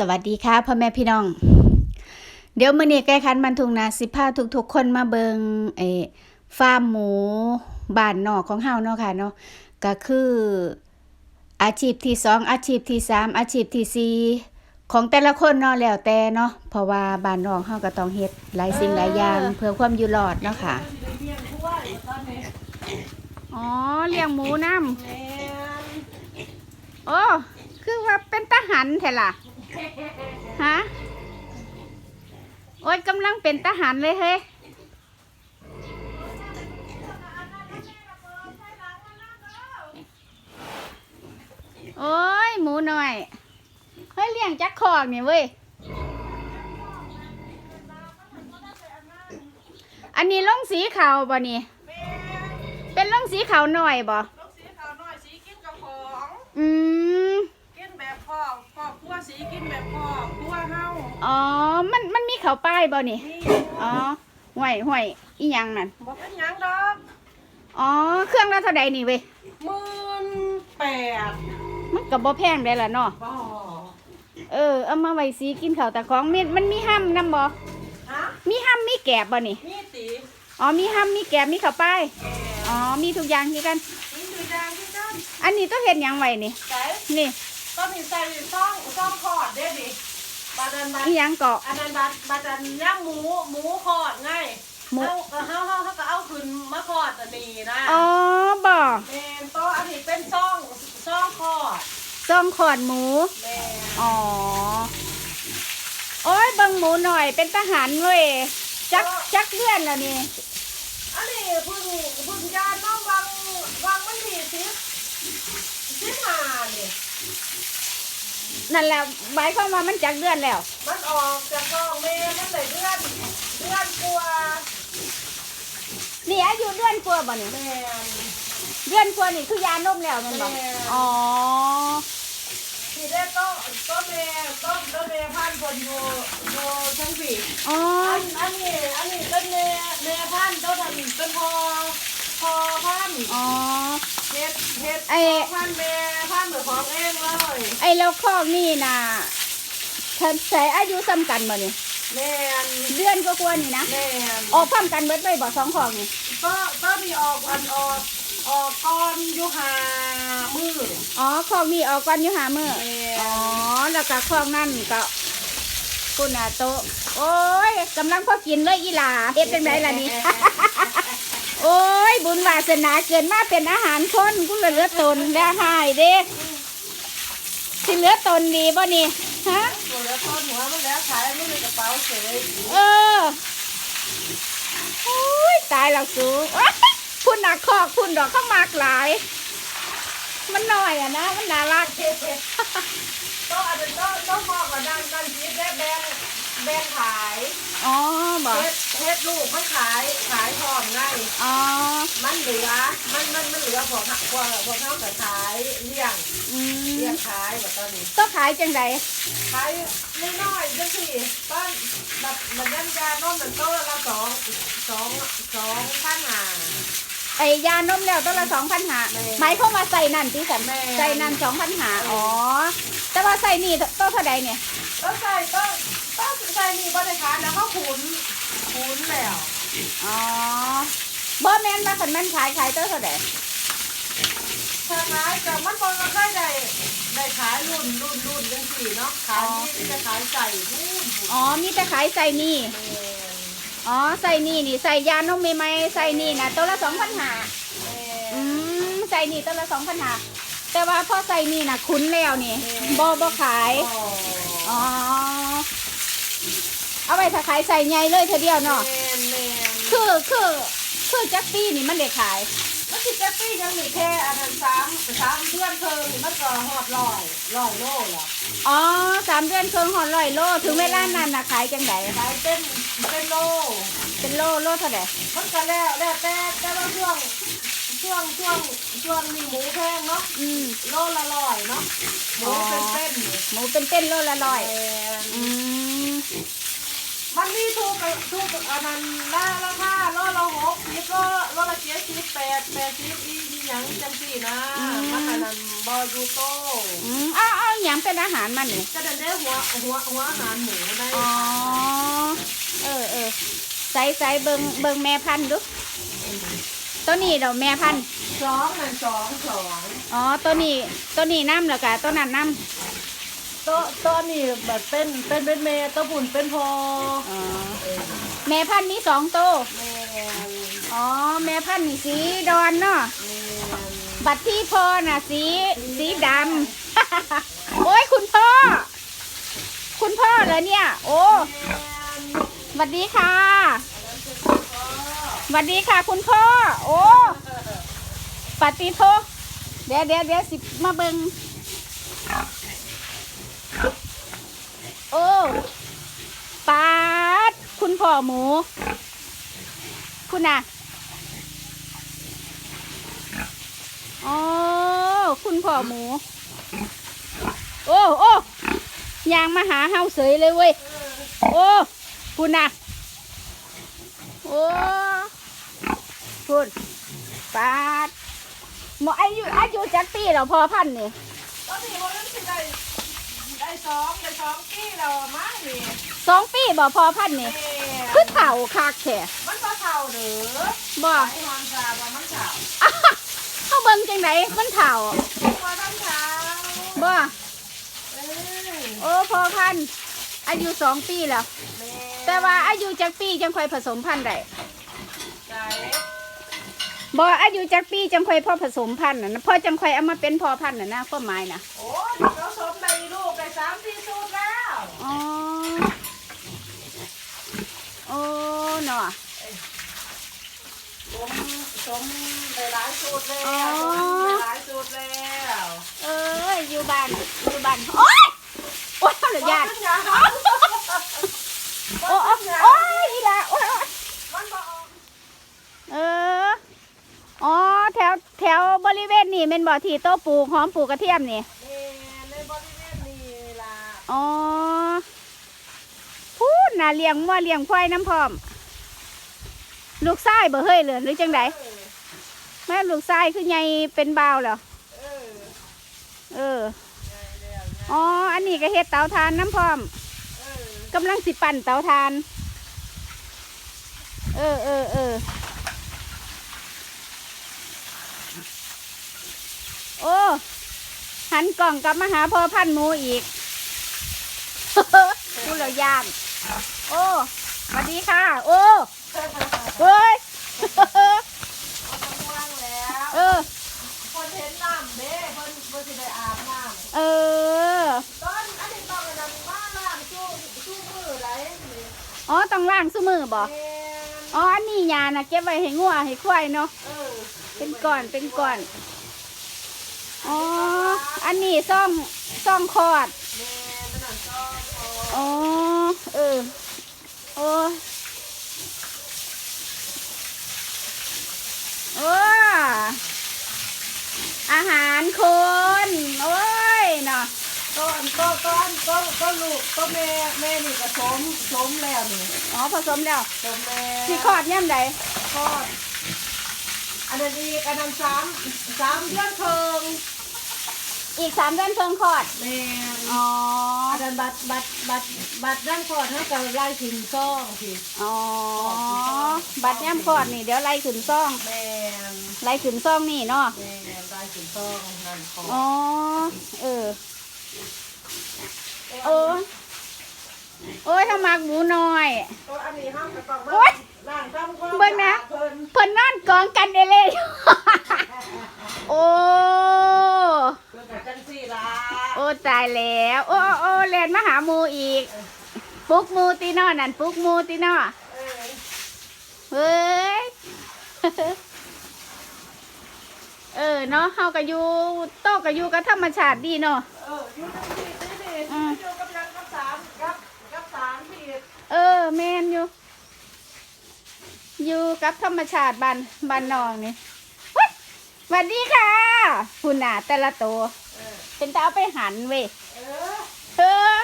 สวัสดีค่ะพ่อแม่พี่น้อง เดี๋ยวมื้อนี้ใกล้คันบันทุงนาสิพาทุกๆ คนมาเบิงไอ้ฟาร์มหมูบ้านนอกของเฮาเนาะค่ะเนาะก็คืออาชีพที่สองอาชีพที่สามอาชีพที่สี่ของแต่ละคนเนาะแล้วแต่เนาะเพราะว่าบ้านนอกเฮาก็ต้องเฮ็ดหลายสิ่งหลายอย่างเพื่อความอยู่รอดเนาะค่ะอ๋อเลี้ยงหมูนำโอ้คือว่าเป็นทหารแท้ล่ะ ฮะ โอ้ยกำลังเป็นทหารเลยเฮ้ยโอ้ย หมูหน่อย เฮ้ยเลี้ยงจักคอกนี่เว้ย อันนี้ลงสีขาวบ่นี่ เป็นลงสีขาวหน่อยบ่ลูกสีขาวน้อยสีกินกับของ อืมกินแบบ พ่อพ่อพัวสีกินแบบพ่อพัวเฮาอ๋อ มันมันมีเขาป้ายบ่นี่ นี่อ๋อห่วยห่วยอีหยังนั่นบอกเป็นหยังดอกอ๋อ เครื่องละเท่าใดนี่เว้ย หมื่นแปดมันก็บ่แพงได้ล่ะเนาะ บ่เออ เอามาไว้สีกินข้าวแต่ของมีมันมีห้ำนำบ่ ฮะมีห้ำมีแกบบ่นี่ นี่ตีอ๋อ มีห้ำมีแกบมีข้าวป้ายแกอ๋อ มีทุกอย่างคือกัน นี่ดูยางที่นั่นอันนี้ต้องเฮ็ดหยังไว้นี่ ไก่นี่ ก็มีใส่ซ่องซ่องคอดเด้ดิบาดันบาอีหยังเกาะ อันนั้นบาบาดันย่างหมูหมูคอดไงหมูเฮาเฮาเฮาเขาก็เอาขึ้นมาคอดอันนี้นะอ๋อบ่แม่นโตะอันนี้เป็นซ่องซ่องคอดซองขอดหมู แม่นอ๋อ โอ้ยเบิ่งหมูหน่อยเป็นทหารเว้ยจักจักเดือนแล้วนี่ อันนี้เพึ่งเพึ่งยาน้องวางวางมันดีสิสิมาเนี่ย นั่นแหละหมายความว่ามันจักเดือนแล้ว มันออกจากกองเมมันได้เดือนเดือนกว่านี่อายุเดือนกว่าบ่นี่แม่น เดือนกว่านี่คือยานมแล้วแมันบ่แม่ อ๋อ ที่ได้โต๊ะโต๊ะเมโต๊ะโต๊ะเมพันธุ์คนโยโยทั้งสี่อ๋อ อันอันนี้อันนี้เป็นเมเมพันธุ์โต๊ะทำเป็นพอพอพันธุ์อ๋อ เฮ็ดเฮ็ดไอ้พอพันธุ์เมพันธุ์เหมือนของเองเลยไอ้แล้วคอกนี่น่ะเธอใส่อายุซ้ำกันบ่นี่แม่นเดือนกว่าๆนี่นะ แม่นออกพร้อมกันเบิดเลยบ่สองคอกนี่ก็ก็มีออกอันออกออกก้อนอยุหามืออ๋อคอกนี่ออกก่อนอยู่หามื้อ แม่อ๋อ แล้วก็คอกนั่นก็คุณน่ะโตะโอ้ยกำลังพอกินเลยอีหลาเฮ็ดจังไดล่ะนี่ โอ้ย บุญวาสนาเกินมาเป็นอาหารคนกูเลยเหลือตนแล้วหายเด้สิเหลือตนดีบ่นี่ฮะตัวแล้วต้นหัวมันแล้วขายไม่ในกระเป๋าเฉยเออโอ้ยตายแล้วสูคุณหนักคอกคุณดอกเข้ามากหลาย มันหน้อยอะนะ มันน่ารักต้องอาจจะต้องต้องมองกับดันดันชีสแบแบง แบงขายอ๋อบ่เฮ็ดเฮ็ดลูกมันขายขายทองไงอ๋อมันเหลือมันมันมันเหลือพวกหักพวกพวกเขาแต่ขายเลี้ยงอืเลี้ยมงขายแบบตอนนี้ต้องขายจังไดขายไม่น้อยจังสิต้นแบบมันยันยาโน้มเหมือนโตละสองสองสองพันห้า ไอ้ยานมแล้วต้นละสองพันหาแม่หมายเข้ามว่าใส่นั่นที่สันแม่ ใส่นั่นสองพันหาอ๋อ แต่ว่าใส่นี่ต้นเท่าใดเนี่ยต้องใส่ต้องต้อง ใส่นี่บริการแล้วก็ขุนขุนแล้วอ๋อบ่แม่นว่าคันแม่นขายขายต้นเท่าใดถ้าขายแต่มันบอลก็ได้ได้ได้ขายรุ่นรุ่นรุ่นจังสี่เนาะขายนี่จะขายใส่รุ่นอ๋อมีแต่ขายใส่นี่แม่อ๋อใส่นี่นี่ใส่ยานมใหม่ๆใส่นี่นะต้นละสองพันหาแม่อืมใส่นี่ต้นละสองพันหาแต่ว่าพอใส่นี่นะคุ้นแล้วนี่บ่บ่ขายอ๋ออ๋อ เอาไว้ถ้าขายใส่ใหญ่เลยเธอเดียวเนาะ แม่แม่คือคือคือจักปี้นี่มันได้ขาย มันสิจะปี้ยังมีแค่อันนั้นสามสามเพื่อนเพิ่มนี่มันก็หอดลอยลอยโลละอ๋อสามเดือนเคิงหอร้อยโล ถึงเวลานั้นนะขายจังไดขายเป็นเป็นโล เป็นโลโลเท่าไหร่มันก็แล้วแล้วแต่แต่ว่าช่วงช่วงช่วงช่วงนี้หมูแพงเนาะอืมโลละร้อยเนาะหมูเป็นเป็นนี่หมูเป็นเต้นโลละร้อย แม่นอืม มันมีถูกกับถูกกับอันนั้นล่าราคาโลละหกสิบโลโลละเจ็ดสิบแปดแปดสิบอีหยังจังสี่นะอืมมันอันนั้นบอยูโต้อืมอ้าวอ้าวหยังเป็นอาหารมันนี่ก็เดินได้หัวหัวหัวอาหารหมูได้อ๋อ เออเออใส่ใส่เบิงเบิงแม่พันธุ์ดูตัวนี้เราแม่พันธุ์สองนั่นสองสองอ๋อตัวนี้ตัวนี้น้ำแล้วกะตัวนั้นน้ โต๊ะโต๊ะนี่แบบเป็นเป็นเป็นเมย์โต๊ะบุญเป็นพอำอ๋อแม่พันธุ์นี้สองตัวแม่อ๋อ แม่พันธุ์นี่สีดอนเนาะแม่บัตรที่พ่อน่ะ สีสีดำ โอ้ยคุณพ่อ คุณพ่อเหรอเนี่ย โอ้สวัสดีค่ะสวัสดีค่ะคุณพ่อ โอ้ปฏิโทเดี๋ยวเดี๋ยวเดี๋ยวสิมาเบิง โอ้ปาด คุณพ่อหมู คุณน่ะอ๋อคุณพ่อหมู โอ้โอ้ยางมาหาเฮาเสยเลยเว้ย โอ้คุณน่ะ โอ้คุณปาดหมออายุอายุจักปีแล้วพอพันนี่ตอนนี้มันสิได้ ได้สองได้สองกี้แล้วมั้งนี่สองปีบ่พอพันธุ์นี่แม่คือเถ่าคักแค่มันก็เท่าเด้อบ่ไอ้ฮอนซาว่ามันเท่าอะเขาเบิ่งจังไดมันเถ่าว่ามันเท่าบ่เออโอ้พอพันธุ์อายุสองปีแล้วแม่แต่ว่าอายุจักปีจังค่อยผสมพันธุ์ได้ใจ บ่อายุจักปีจังค่อยพ่อผสมพันธุ์น่ะนะพ่อจังค่อยเอามาเป็นพอพันธุ์น่ะนะความหมายน่ะโอ้ยเราสมได้ลูกได้สามสี่สูตรแล้วอ๋อโอ้เนาะสมสมได้หลายสูตรแล้วอ๋อได้หลายสูตรแล้วเอ้ยอยู่บ้านอยู่บ้านโอ๊ยโอ๊ยเอาเลยญาติมันยังโอ้โอ้โอ้ยอีหละโอ้ยโอ๊ย มันบอก เอออ๋อแถ วแถวบริเวณนี่เป็นบ่อที่โต๊ะปลูกหอมปลูกกระเทียมนี่นี่ในบริเวณนี้ล่ะอ๋อพูดน่ะเลี้ยงวัวเลี้ยงควายน้ำพร้อม ลูกชายบ่เฮ้ยเหลือหรือจังไดเออแม่ลูกชายคือไงเป็นบ่าวแล้วเออเออไงแล้วไงอ๋ออันนี้ก็เฮ็ดเตาทานน้ำพร้อมเออกำลังสิปั่นเตาทาน เออเออเออ โอ้ หันกล่องกลับมาหาพ่อพันธุ์หมูอีกพูดแล้วย่าน โอ้สวัสดีค่ะ โอ้เฮ้ยเอากำลังแล้วเออคนเห็นน้ำเด้เพิ่นเพิ่นสิได้อาบน้เออำตอนอันนี้ต้องไปนำมาล้างชู้ชู้มือไรนี่อ๋อต้องล้างซุมือบ่แม่นอ๋ออันนี้ยานะเก็บไว้ให้งัวให้ควายเนาะเออเป็นก่อนเป็นก่อน อ๋อ อันนี้ซ่องซ่องคอดแม่มันนั่นก็พออ๋อ เออ โอ้ยโอ้อาหารคน โอ้ยเนาะก้อนก็ก้อนก็ก็ลูกก็แม่แม่นี่ก็สมสมแล้วนี่อ๋อผสมแล้วสมแล้วที่คอดย่ำใดคลอดอันนั้นอีกอันนั้นสามสามเดือนเพิง อีกสามเดือนเพิ่งคลอด แม่นอ๋ออันนั้นบัตรบัตรบัตรบัตรด้านคลอดให้กับไล่ถึงซ่องสิอ๋อ บัดย่ำคลอดนี่เดี๋ยวไล่ขึ้นซ่อง แม่นไล่ขึ้นซ่องนี่เนาะ แม่นไล่ถึงซ่องนั่นของอ๋อ เออ โอ้ยโอ้ยถ้ามักหมูน้อย ตัวอันนี้ห้ามกระป๋องโอ๊ยล่างทำความเบิ่งนะเพิ่นเพิ่นนอนกองกันเอเลย โอ้เพิ่ นกับจังสี่ละโอ้ตายแล้วโอ้โอ้แลนมาหาหมูอีก ปลุกหมูตีนอนั่นปลุกหมูตีนอเออเฮ้ย เออเนาะเฮาก็อยู่โตะก็อยู่กับธรรมชาติดีเนาะ เอออยู่จังสี่นี่นี่อืม อยู่กับยังกับสามกับกับสามผิดเออแมนอยู่ อยู่กับธรรมชาติบ้านบ้านนองนี่เฮ้ยสวัสดีค่ะคุณน่ะแต่ละตัว เออเป็นตาเอาไปหันเว้ยเออเออ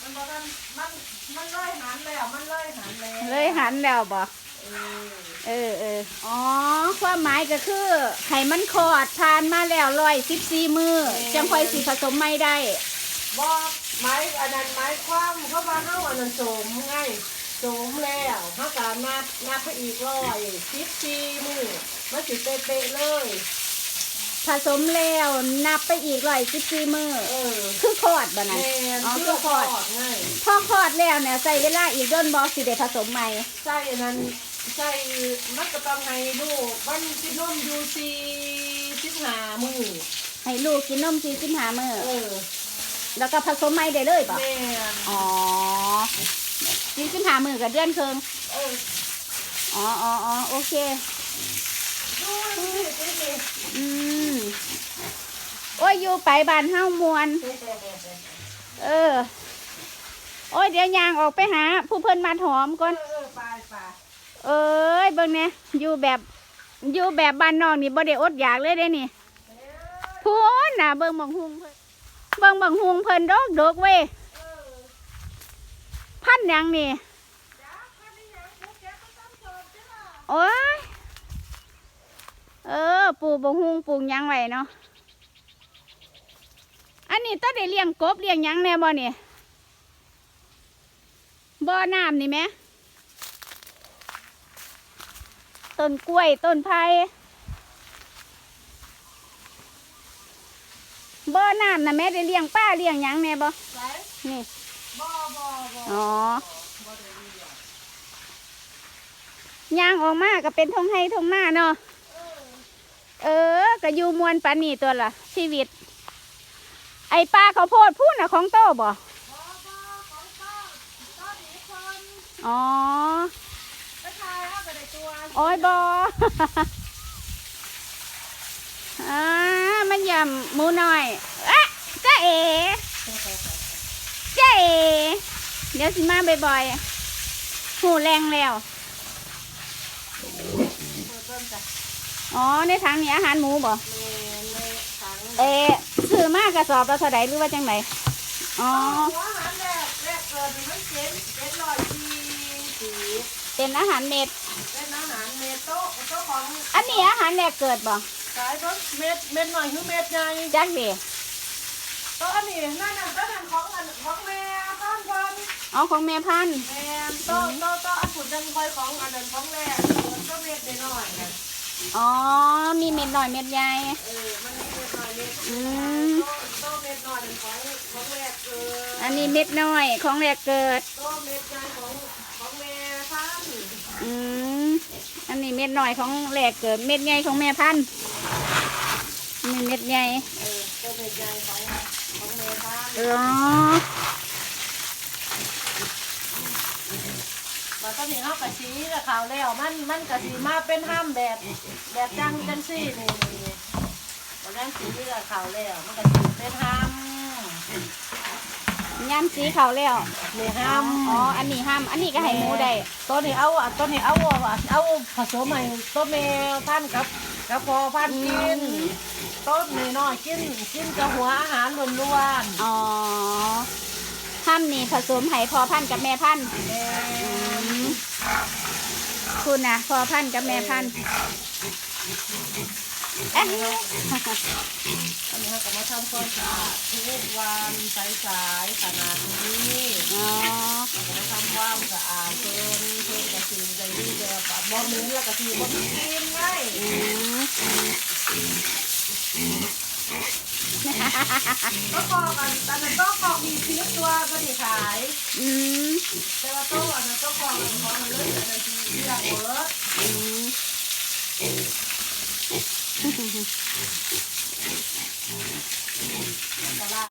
มันบอกกันมันมันเลยหันแล้วมันเลยหันแล้วเลยหันแล้วบ่เออเออเอออ๋อความหมายก็คือให้มันขอดทานมาแล้วร้อยสิบสี่มือจังค่อยสิผสมไม่ได้ บอกไม้อันนั้นไม้ความเข้ามาเข้าอันนั้นโสมไงโสมแล้วถ้าการนับนับไปอีกร้อยสิบสี่มือมันสิเป๊ะๆเลย ผสมแล้วนับไปอีกร้อยสิบสี่มือเออคือขอดบ่แมนั้นนอ๋อที่คือขอดไงพอขอดแล้วเนี่ยใส่เวลาอีกโดนบอสิได้ผสมใหม่ใส่อันนั้นใส่มันก็ต้องให้ลูกมันสินมอยู่สี่สิบห้ามือให้ลูกกินนมสี่สิบห้ามือเออแล้วก็ผสมใหม่ได้เลยป่ะแม่นอ๋อสี่สิบห้ามือกับเดือนเคิงเอออ๋ออ๋ออ๋อโอเค ดูสิสิสิอืมโอ้ ยอยู่ไปบ้านเฮ้ามวน เออ โอ้ยเดี๋ยวยางออกไปหา ผู้เพิ่นมาถอมก่อนเออเอ้ยเบิ่งเนี่ยอยู่แบบ อยู่แบบบ้านนอกนี่บ่ได้อดอยากเลยเด้นี่พูนน่ะเบิ่งบังฮุงเพิ่นเบิ่งบังฮุงเพิ่นดอกดกเว้ยพันยังนี่โอ้ยเออ ปลูกบังฮุงปลูกยังไว้เนาะ อันนี้ต้องได้เลี้ยงกบเลี้ยงหยังแน่บ่นี่บ่อน้ำนี่แหมต้นกล้วยต้นไผ่บ่อน้ำนะแม่ได้เลี้ยงป้าเลี้ยงหยังแน่บ่ไปนี่บ่บ่บ่อ๋อย่างออกมาก็เป็นทงไห้ทงหน้าเนาะเออก็อยู่มวนปานนี่ตัวละชีวิต ไอป้าเขาวโพดพูดน่ะของโตบ่บ่บ่ของข้าวต้นนี้คนอ๋อไปทายเอาไปในตัวโอ้ยบออ่ามันยำหมูน้อยเอ๊ะจ้าเอจ้าเอเดี๋ยวสิมาบ่อยๆหูแรงแล้วเปิดต้นจ้ะอ๋อในถังนี้อาหารหมูบ่แม่ในถังเอ๊ะซื้ อมากระสอบละเท่าไดหรือว่าจังไดอ๋อหัวอาหารแรกแรกเกิดนี่มันเจ็ดเจ็ดร้อยสี่สี่เป็นอาหารเม็ด เป็นอาหารเมโต๊ะโต๊ะของอันนี้อาหารแรกเกิดบ่ขายรถเม็ดเม็ดหน่อยคือเม็ดใหญ่จักเดโต๊ะอันนี้นั่นน่ะโต๊ะนั่นของอันของแม่ท่านคนอ๋อของแม่พันธุ์แม่โต๊ะโต๊ะโต๊ะอันผุดดังคอยของอันนั้นของแรกโต๊ะเม็ดน้อยๆนะ อ๋อ มีเม็ดหน่อยเม็ดใหญ่เออมันมีเม็ดน้อยเม็ดอืมโต๊ะโต๊ะเม็ดน้อยเป็นของของแรกเกิดอันนี้เม็ดน้อยของแรกเกิดโต๊ะเม็ดใหญ่ของของแม่ท่านอืมอันนี้เม็ดหน่อยของแหลกเกิด เม็ดใหญ่ของแม่พันธุ์นี่เม็ดใหญ่เออโต๊ะเม็ดใหญ่ของของแม่ท่านอ๋อ มัน ก็มีห้ากะชีกับขาวแล้วมันมันกะสีมาเป็นห้ามแบบแบบจังจังซี่นี่นี่มันนั่นสีกับขาวแล้วมันกะสีเป็นห้ามย่ำสีเขาแล้วนี่ห้ามอ๋ออันนี้ห้ามอันนี้ก็ให้หมูได้ตัวนี้เอาอะตัวนี้เอาอะเอาผสมใหม่ตัวแม่พันกับกับพอพันกินต้นนี่น้อยกินกินกับหัวอาหารล้วนอ๋อห้ามนี่ผสมให้พอพันกับแม่พันธุ์ แม่ คุณนะพอพันกับแม่พันเอ๊ะอันนี้เราก็มาทำความสะอาดทุกวันใสๆขนาดนี้อ๋อเราก็มาทำความสะอาดเพิ่นเพิ่นกระสีใจดีแบบบ่เหม็นแล้วกระสีบ่มีกลินไงอืม ก็กอกอันตอนนั้นก็กอกมีชีวิตตัวก็ดีขาย อืมแต่ว่าโต๊ะอันนั้นก็กอกอันของมันเลยอันนั้นที่ที่อยากเปิร์ดอืม